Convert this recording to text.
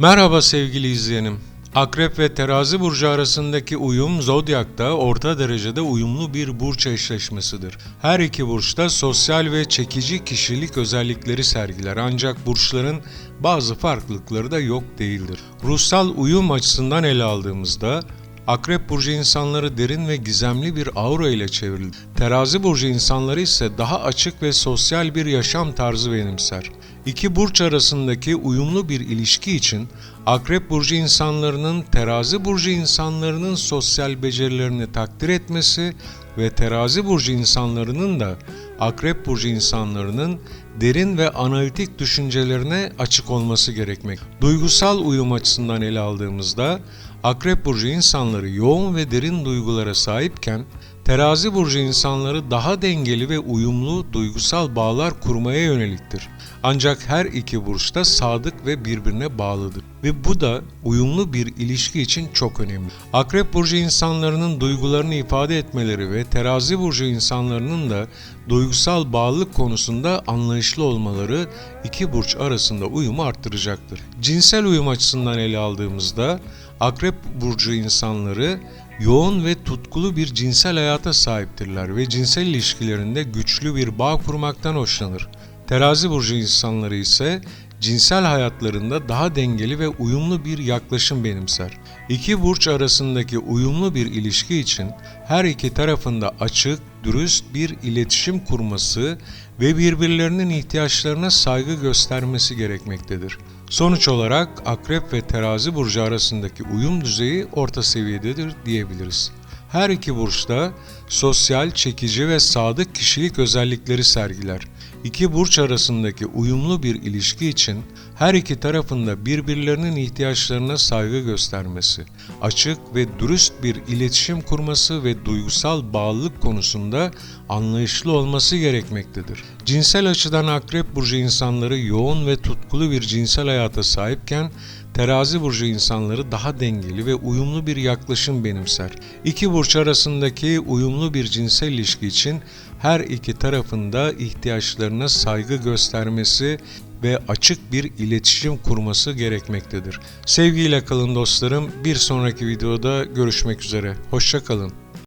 Merhaba sevgili izleyenim. Akrep ve terazi burcu arasındaki uyum zodyakta orta derecede uyumlu bir burç eşleşmesidir. Her iki burçta sosyal ve çekici kişilik özellikleri sergiler ancak burçların bazı farklılıkları da yok değildir. Ruhsal uyum açısından ele aldığımızda Akrep burcu insanları derin ve gizemli bir aura ile çevrili. Terazi burcu insanları ise daha açık ve sosyal bir yaşam tarzı benimser. İki burç arasındaki uyumlu bir ilişki için Akrep burcu insanlarının Terazi burcu insanlarının sosyal becerilerini takdir etmesi ve Terazi burcu insanlarının da Akrep burcu insanlarının derin ve analitik düşüncelerine açık olması gerekmek. Duygusal uyum açısından ele aldığımızda Akrep burcu insanları yoğun ve derin duygulara sahipken Terazi burcu insanları daha dengeli ve uyumlu duygusal bağlar kurmaya yöneliktir. Ancak her iki burç da sadık ve birbirine bağlıdır ve bu da uyumlu bir ilişki için çok önemli. Akrep burcu insanlarının duygularını ifade etmeleri ve Terazi burcu insanlarının da duygusal bağlılık konusunda anlayışlı olmaları iki burç arasında uyumu arttıracaktır. Cinsel uyum açısından ele aldığımızda Akrep burcu insanları yoğun ve tutkulu bir cinsel hayata sahiptirler ve cinsel ilişkilerinde güçlü bir bağ kurmaktan hoşlanır. Terazi burcu insanları ise cinsel hayatlarında daha dengeli ve uyumlu bir yaklaşım benimser. İki burç arasındaki uyumlu bir ilişki için her iki tarafında açık, dürüst bir iletişim kurması ve birbirlerinin ihtiyaçlarına saygı göstermesi gerekmektedir. Sonuç olarak Akrep ve Terazi burcu arasındaki uyum düzeyi orta seviyededir diyebiliriz. Her iki burçta sosyal, çekici ve sadık kişilik özellikleri sergiler. İki burç arasındaki uyumlu bir ilişki için her iki tarafında birbirlerinin ihtiyaçlarına saygı göstermesi, açık ve dürüst bir iletişim kurması ve duygusal bağlılık konusunda anlayışlı olması gerekmektedir. Cinsel açıdan Akrep burcu insanları yoğun ve tutkulu bir cinsel hayata sahipken Terazi burcu insanları daha dengeli ve uyumlu bir yaklaşım benimser. İki burç arasındaki uyumlu bir cinsel ilişki için her iki tarafında ihtiyaçlarına saygı göstermesi ve açık bir iletişim kurması gerekmektedir. Sevgiyle kalın dostlarım. Bir sonraki videoda görüşmek üzere. Hoşçakalın.